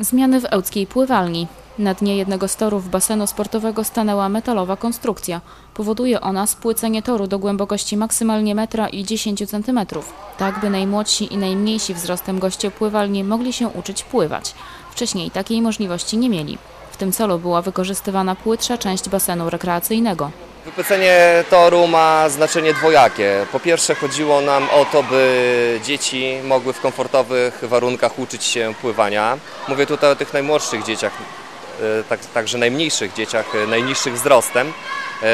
Zmiany w ełckiej pływalni. Na dnie jednego z torów basenu sportowego stanęła metalowa konstrukcja. Powoduje ona spłycenie toru do głębokości maksymalnie metra i 10 centymetrów, tak by najmłodsi i najmniejsi wzrostem goście pływalni mogli się uczyć pływać. Wcześniej takiej możliwości nie mieli. W tym celu była wykorzystywana płytsza część basenu rekreacyjnego. Wypycenie toru ma znaczenie dwojakie. Po pierwsze chodziło nam o to, by dzieci mogły w komfortowych warunkach uczyć się pływania. Mówię tutaj o tych najmłodszych dzieciach, e, tak, także najmniejszych dzieciach, e, najniższych wzrostem. E,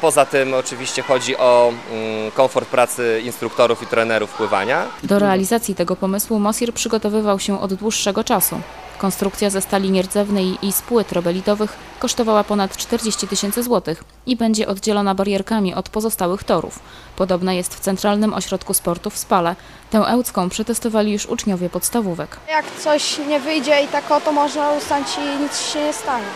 Poza tym oczywiście chodzi o mm, komfort pracy instruktorów i trenerów pływania. Do realizacji tego pomysłu Mosir przygotowywał się od dłuższego czasu. Konstrukcja ze stali nierdzewnej i z płyt robelitowych kosztowała ponad 40 tysięcy złotych i będzie oddzielona barierkami od pozostałych torów. Podobna jest w Centralnym Ośrodku Sportu w Spale. Tę ełcką przetestowali już uczniowie podstawówek. Jak coś nie wyjdzie i tak o, to można ustać i nic się nie stanie.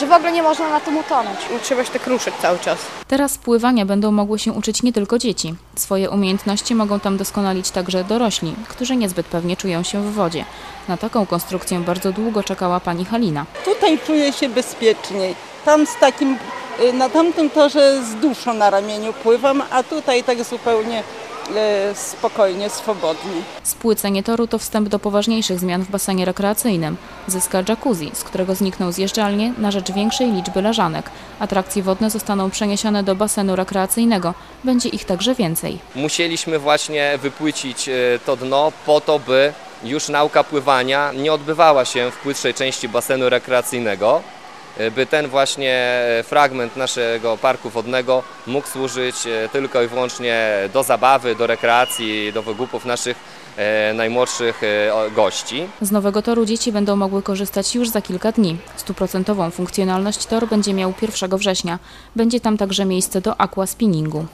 Że w ogóle nie można na tym utonąć. Trzeba się tak ruszać cały czas. Teraz pływania będą mogły się uczyć nie tylko dzieci. Swoje umiejętności mogą tam doskonalić także dorośli, którzy niezbyt pewnie czują się w wodzie. Na taką konstrukcję bardzo długo czekała pani Halina. Tutaj czuję się bezpieczniej. Tam z takim, y, na tamtym torze z duszą na ramieniu pływam, a tutaj tak zupełnie spokojnie, swobodnie. Spłycenie toru to wstęp do poważniejszych zmian w basenie rekreacyjnym. Zyska jacuzzi, z którego znikną zjeżdżalnie na rzecz większej liczby leżanek. Atrakcje wodne zostaną przeniesione do basenu rekreacyjnego. Będzie ich także więcej. Musieliśmy właśnie wypłycić e, to dno po to, by już nauka pływania nie odbywała się w płytszej części basenu rekreacyjnego, e, by ten właśnie e, fragment naszego parku wodnego mógł służyć e, tylko i wyłącznie do zabawy, do rekreacji, do wygłupów naszych e, najmłodszych e, gości. Z nowego toru dzieci będą mogły korzystać już za kilka dni. Stuprocentową funkcjonalność tor będzie miał 1 września. Będzie tam także miejsce do aquaspinningu.